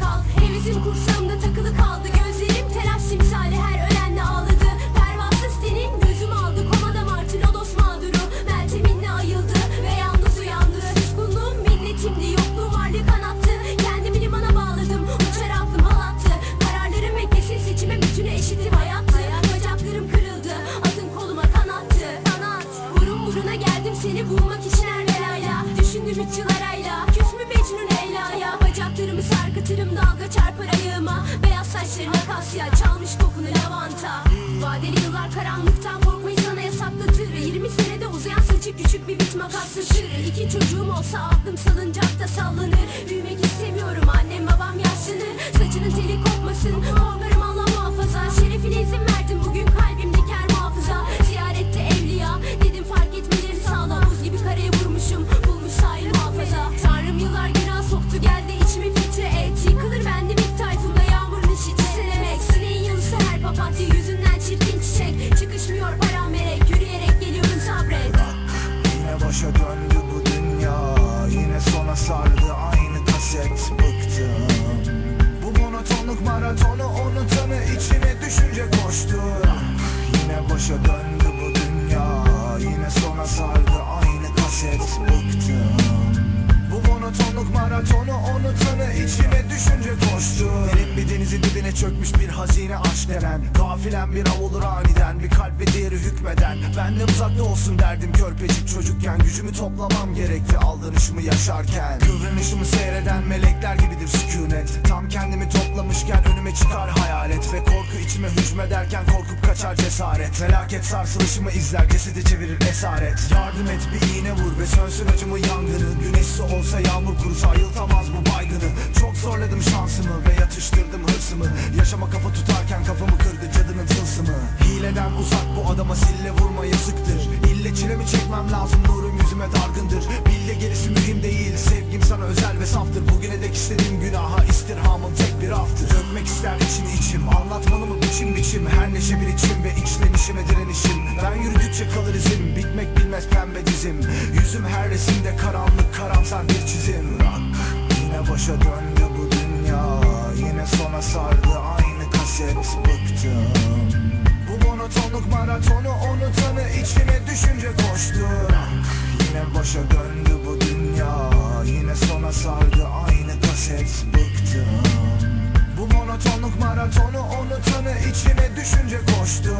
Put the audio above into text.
kalk Hevesim kursağımda takıl karanlıktan korkmayı sana yasaklatır 20 senede uzayan saçı küçük bir bit makaslatır İki çocuğum olsa aklım salıncakta sallanır Büyümek başa döndü bu dünya. Yine sona sardı aynı kaset. Bıktım. Bu monotonluk maratonu unutanı içine düşünce koştu. Yine başa döndü bu dünya. Yine sona sardı aynı kaset. Bıktım. Bu monotonluk maratonu unutanı içine düşünce koştu Derin bir denizi dibine çökmüş bir hazine aşk denen Gafilen bir av olur aniden bir kalp ve diğeri hükmeden. Benden uzakta olsun derdim körpecik çocukken Gücümü toplamam gerekti aldanışımı yaşarken. Kıvranışımı seyreden melekler gibidir sükunet. Tam kendimi toplamışken önüme çıkar hayalet Ve korku içime hücmederken korkup kaçar cesaret. Felaket sarsılışımı izler cesedi çevirir esaret. Yardım et bir iğne vur ve sönsün acımı yangını. Güneşsi olsa yağmur kurusa ayıltamaz bu baygını. Çok zorladım şansımı Yaşama kafa tutarken kafamı kırdı cadının tılsımı. Hileden uzak bu adama sille vurma yazıktır. İlle çilemi çekmem lazım nurum yüzüme dargındır. Bille gerisi mühim değil sevgim sana özel ve saftır. Bugüne dek istediğim günaha istirhamım tek bir aftır. Dökmek ister için içim anlatmalı mı biçim biçim. Her neşe bir içim ve içlenişime direnişim. Ben yürüdükçe kalır izim bitmek bilmez pembe dizim. Yüzüm her resimde karanlık karamsar bir çizim. Rock Yine başa döndü bu dünya. Yine sona sardı kaset Bıktım. Bu monotonluk maratonu unutanı içine düşünce koştu Yine başa döndü bu dünya Yine sona sardı aynı kaset Bıktım. Bu monotonluk maratonu unutanı içine düşünce koştu